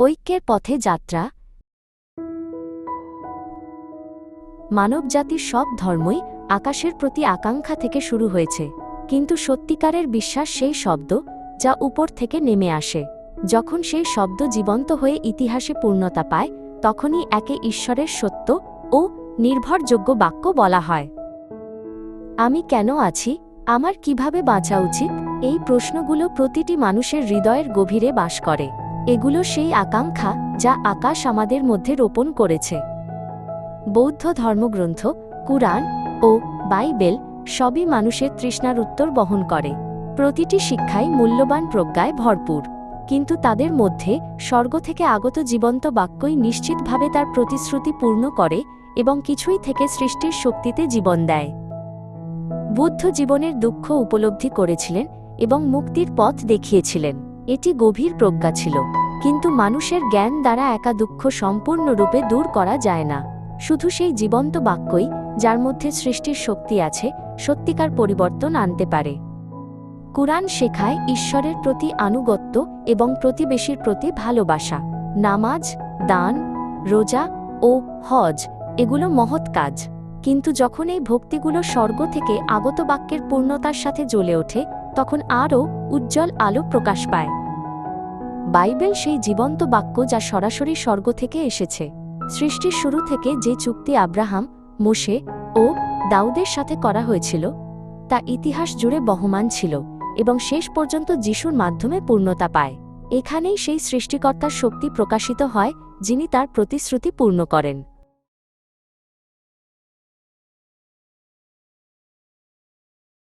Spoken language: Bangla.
ঐক্যের পথে যাত্রা। মানবজাতির সব ধর্মই আকাশের প্রতি আকাঙ্ক্ষা থেকে শুরু হয়েছে। কিন্তু সত্যিকারের বিশ্বাস সেই শব্দ যা উপর থেকে নেমে আসে। যখন সেই শব্দ জীবন্ত হয়ে ইতিহাসে পূর্ণতা পায়, তখনই একে ঈশ্বরের সত্য ও নির্ভরযোগ্য বাক্য বলা হয়। আমি কেন আছি? আমার কীভাবে বাঁচা উচিত? এই প্রশ্নগুলো প্রতিটি মানুষের হৃদয়ের গভীরে বাস করে। এগুলো সেই আকাঙ্ক্ষা যা আকাশ আমাদের মধ্যে রোপণ করেছে। বৌদ্ধ ধর্মগ্রন্থ, কুরআন ও বাইবেল সবই মানুষের তৃষ্ণার উত্তর বহন করে। প্রতিটি শিক্ষাই মূল্যবান প্রজ্ঞায় ভরপুর। কিন্তু তাদের মধ্যে স্বর্গ থেকে আগত জীবন্ত বাক্যই নিশ্চিতভাবে তার প্রতিশ্রুতি পূর্ণ করে এবং কিছুই থেকে সৃষ্টির শক্তিতে জীবন দেয়। বুদ্ধ জীবনের দুঃখ উপলব্ধি করেছিলেন এবং মুক্তির পথ দেখিয়েছিলেন। এটি গভীর প্রজ্ঞা ছিল। কিন্তু মানুষের জ্ঞান দ্বারা একা দুঃখ সম্পূর্ণরূপে দূর করা যায় না। শুধু সেই জীবন্ত বাক্যই যার মধ্যে সৃষ্টির শক্তি আছে, সত্যিকার পরিবর্তন আনতে পারে। কুরআন শেখায় ঈশ্বরের প্রতি আনুগত্য এবং প্রতিবেশীর প্রতি ভালোবাসা। নামাজ, দান, রোজা ও হজ এগুলো মহৎ কাজ। কিন্তু যখন এই ভক্তিগুলো স্বর্গ থেকে আগত বাক্যের পূর্ণতার সাথে জ্বলে ওঠে, তখন আরও উজ্জ্বল আলো প্রকাশ পায়। বাইবেল সেই জীবন্ত বাক্য যা সরাসরি স্বর্গ থেকে এসেছে। সৃষ্টির শুরু থেকে যে চুক্তি আব্রাহাম, মোশে ও দাউদের সাথে করা হয়েছিল, তা ইতিহাস জুড়ে বহমান ছিল এবং শেষ পর্যন্ত যিশুর মাধ্যমে পূর্ণতা পায়। এখানেই সেই সৃষ্টিকর্তার শক্তি প্রকাশিত হয় যিনি তার প্রতিশ্রুতি পূর্ণ করেন।